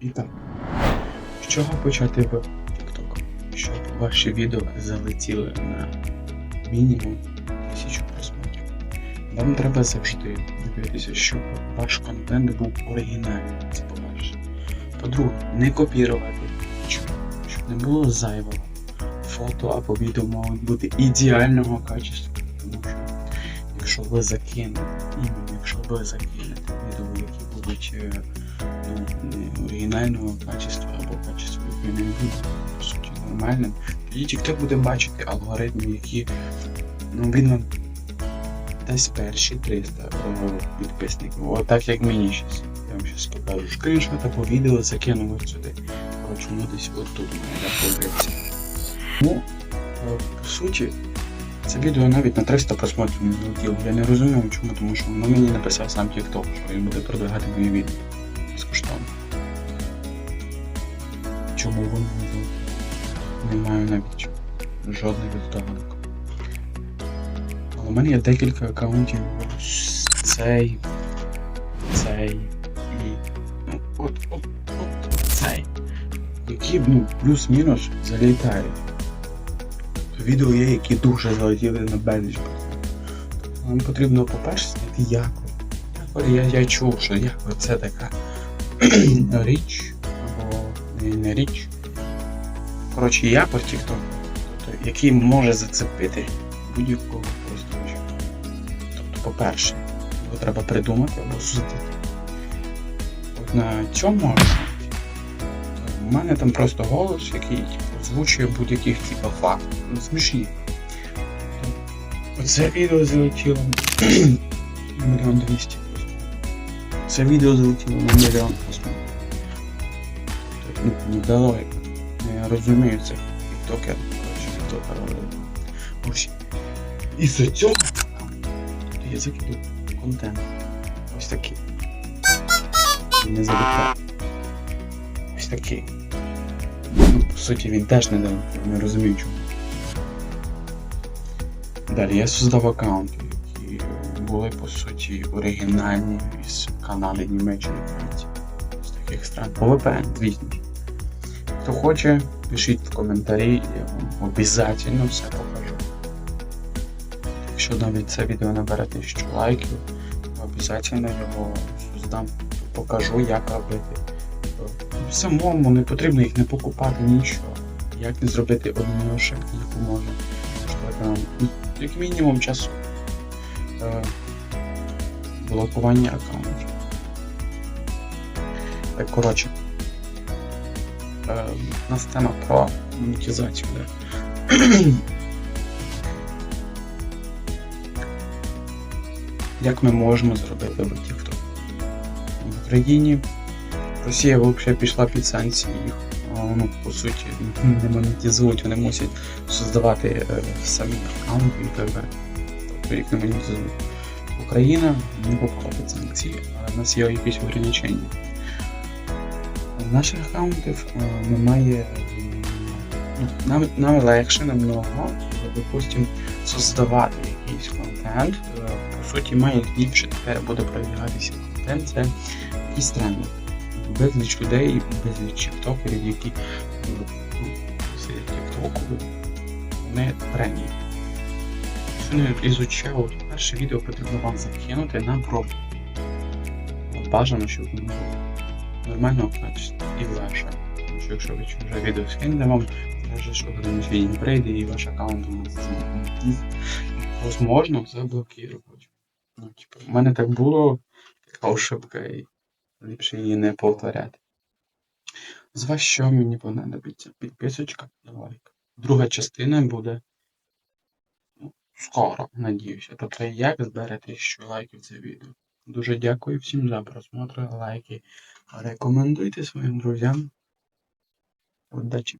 І так, з чого почати в TikTok? Щоб ваші відео залетіли на мінімум тисячу просмотрів. Вам треба завжди дивитися, щоб ваш контент був оригінальний. Це по-перше. По-друге, не копірувати нічого, щоб не було зайвого. Фото або відео мають бути ідеального качества. Тому що якщо ви закинете, іменно якщо ви закинете відео, які будуть е, ну, оригінального качества або качества, по суті нормальним, тоді TikTok буде бачити алгоритми, які ну, він вам дасть перші 300 е, підписників. Отак як мені зараз. Я вам зараз покажу скріншот або відео закину ось сюди. Коротше, ну десь отут має знаходиться. Ну, е, по суті, це відео навіть на 300 просмотрів не залетіло. Я не розумію чому, тому що воно мені написав сам TikTok, що він буде продвигати мої відео Чому воно не? Маю навіть жодних здогадок. Але в мене є декілька аккаунтів. Цей, цей і. Ну, от, от, от цей. Які ну, плюс-мінус залітають. Відео є, які дуже залетіли на безліч. Нам потрібно, по-перше, знайти якор. Якор я, я чув, що якор це така річ, не річ. Коротше, якор тільки, тобто, який може зацепити будь-якого користувача. Тобто, по-перше, його треба придумати або судити. От на цьому у мене там просто голос, який типу, озвучує будь-яких типу, фактів. Ну, смішні. Оце відео залетіло на мільйон двісті. Це відео залетіло на мільйон 800 недалек. Ну, не розумію цих тіктокер. Ось. І за цього я закиду контент. Ось такий. Не залітав. Ось такий. Ну, по суті, він теж не дав, не розумію чому. Далі я создав аккаунт, які були по суті оригінальні із Канади, Німеччини, Франції. З таких стран. ВПН, звісно ж. Хто хоче, пишіть в коментарі, я вам обов'язково все покажу. Якщо навіть це відео набере 1000 лайків, то обов'язково його создам, покажу, як робити. Самому не потрібно їх не покупати нічого. Як не зробити одну ошибку, яку можна. Як мінімум часу. Е, блокування аккаунтів. Так, коротше. Е, у нас тема про монетизацію. Як ми можемо зробити в TikTok? В Україні Росія взагалі пішла під санкції їх. Ну, по суті, не монетизують, вони мусять создавати е, самі аккаунти і так далі. Тобто їх не монетизують. Україна не попала під санкції, але в нас є якісь ограничення. Наших аккаунтів е, немає. ну, Нам, нам легше намного, допустим, создавати якийсь контент. Е, По суті, має ліпше тепер буде продвигатися контент. Це якісь тренди безліч людей, безліч тіктокерів, які ну, серед тіктоку, вони тренді. Якщо не ізучав, перше відео потрібно вам закинути на пробу. Бажано, щоб воно було нормального качества і легше. Тому що якщо ви чуже відео скинете вам, може, що один фільм прийде і ваш аккаунт возможно заблокувати. Ну, типу, у мене так було, така ошибка, і ліпше її не повторяти. З вас що мені понадобиться? Підписочка і лайк. Друга частина буде скоро, надіюся. Тобто як збере 1000 лайків це відео. Дуже дякую всім за просмотр, лайки. Рекомендуйте своїм друзям. Удачі!